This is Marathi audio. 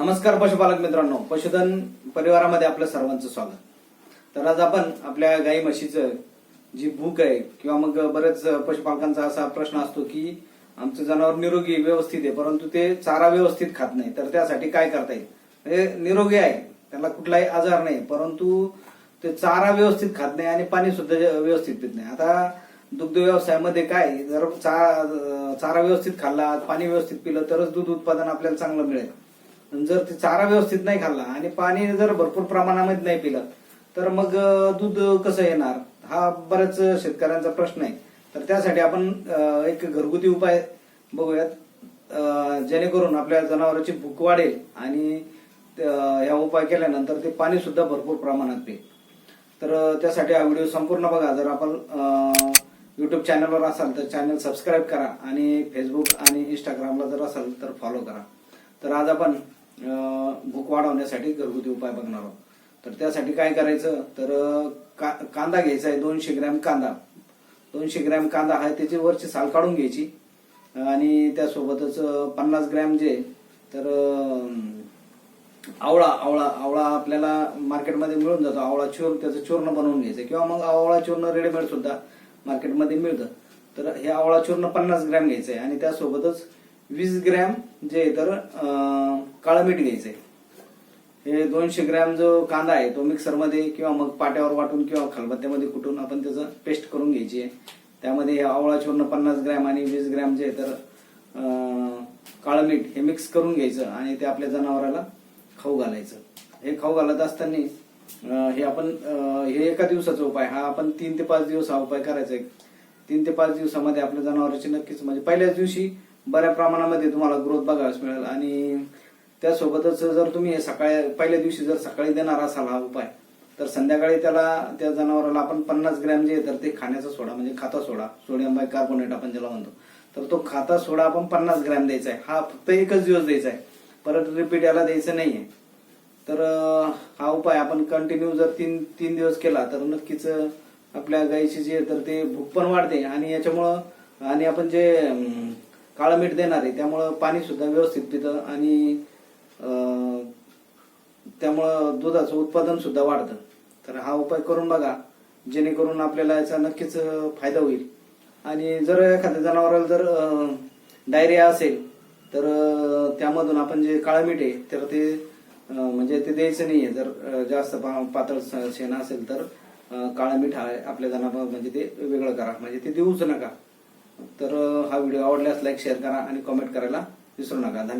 नमस्कार पशुपालक मित्रांनो पशुधन परिवारामध्ये आपलं सर्वांचं स्वागत. तर आज आपण आपल्या गाई म्हशीचं जी भूक आहे किंवा मग बरेच पशुपालकांचा असा प्रश्न असतो की आमचं जनावर निरोगी व्यवस्थित आहे परंतु ते चारा व्यवस्थित खात नाही. तर त्यासाठी काय करता येईल? म्हणजे निरोगी आहे त्याला कुठलाही आजार नाही परंतु ते चारा व्यवस्थित खात नाही आणि पाणी सुद्धा व्यवस्थित पित नाही. आता दुग्ध व्यवसायामध्ये काय जर चा- चारा व्यवस्थित खाल्ला पाणी व्यवस्थित पिलं तरच दूध उत्पादन आपल्याला चांगलं मिळेल. जर ते चारा व्यवस्थित नाही खाल्ला आणि पाणी जर भरपूर प्रमाणामध्ये नाही पिलं तर मग दूध कसं येणार? हा बऱ्याच शेतकऱ्यांचा प्रश्न आहे. तर त्यासाठी आपण एक घरगुती उपाय बघूयात. जेणेकरून आपल्या जनावरांची भूक वाढेल आणि ह्या उपाय केल्यानंतर ते पाणी सुद्धा भरपूर प्रमाणात पिईल. तर त्यासाठी हा व्हिडिओ संपूर्ण बघा. जर आपण युट्यूब चॅनलवर असाल तर चॅनल सबस्क्राईब करा आणि फेसबुक आणि इंस्टाग्रामला जर असाल तर फॉलो करा. तर आज आपण भूक वाढवण्यासाठी घरगुती उपाय बघणार आहोत. तर त्यासाठी काय करायचं? तर का- कांदा घ्यायचा आहे दोनशे ग्रॅम कांदा. दोनशे ग्रॅम कांदा आहे त्याची वरची साल काढून घ्यायची. आणि त्यासोबतच पन्नास ग्रॅम जे तर आवळा आवळा आवळा आपल्याला मार्केटमध्ये मिळून जातो. आवळा चूर्ण त्याचं चूर्ण बनवून घ्यायचं. किंवा मग आवळा चूर्ण रेडीमेड सुद्धा मार्केटमध्ये मिळतं. तर हे आवळा चूर्ण पन्नास ग्रॅम घ्यायचं आहे. आणि त्यासोबतच वीस ग्रॅम जे आहे तर काळं मीठ घ्यायचं आहे हे दोनशे ग्रॅम जो कांदा आहे तो मिक्सरमध्ये किंवा मग पाट्यावर वाटून किंवा खलबत्त्यामध्ये कुटून आपण त्याचं पेस्ट करून घ्यायची आहे. त्यामध्ये हे आवळा चूर्ण पन्नास ग्रॅम आणि वीस ग्रॅम जे आहे तर काळं मीठ हे मिक्स करून घ्यायचं आणि ते आपल्या जनावराला खाऊ घालायचं. हे खाऊ घालत असताना हे आपण हे एका दिवसाचा उपाय हा आपण तीन ते पाच दिवस हा उपाय करायचा आहे. तीन ते पाच दिवसामध्ये आपल्या जनावरांची नक्कीच म्हणजे पहिल्याच दिवशी बऱ्या प्रमाणामध्ये तुम्हाला ग्रोथ बघायला मिळेल. आणि त्यासोबतच जर तुम्ही सकाळी पहिल्या दिवशी जर सकाळी देणार असाल हा उपाय तर संध्याकाळी त्याला त्या जनावराला आपण पन्नास ग्रॅम जे तर ते खाण्याचा सोडा म्हणजे खाता सोडा. सोडियम बाय कार्बोनेट आपण ज्याला म्हणतो. तर तो खाता सोडा आपण पन्नास ग्रॅम द्यायचा आहे. हा फक्त एकच दिवस द्यायचा आहे. परत रिपीट याला द्यायचं नाहीये तर हा उपाय आपण कंटिन्यू जर तीन तीन दिवस केला तर नक्कीच आपल्या गाईची जे आहे तर ते भूक पण वाढते. आणि याच्यामुळं आणि आपण जे काळं मीठ देणार आहे त्यामुळं पाणी सुद्धा व्यवस्थित पितं आणि त्यामुळं दुधाचं उत्पादन सुद्धा वाढतं. तर हा उपाय करून बघा जेणेकरून आपल्याला याचा नक्कीच फायदा होईल. आणि जर एखाद्या जनावराला जर डायरिया असेल तर त्यामधून आपण जे काळं मीठ आहे तर ते म्हणजे ते द्यायचं नाही आहे जर जास्त पा- पातळ शेण असेल तर काळं मीठ आपल्या जनावर म्हणजे ते वेगळं करा. म्हणजे ते देऊच नका. तर हा व्हिडिओ आवडल्यास लाईक शेअर करा आणि कमेंट करायला विसरू नका. धन्यवाद.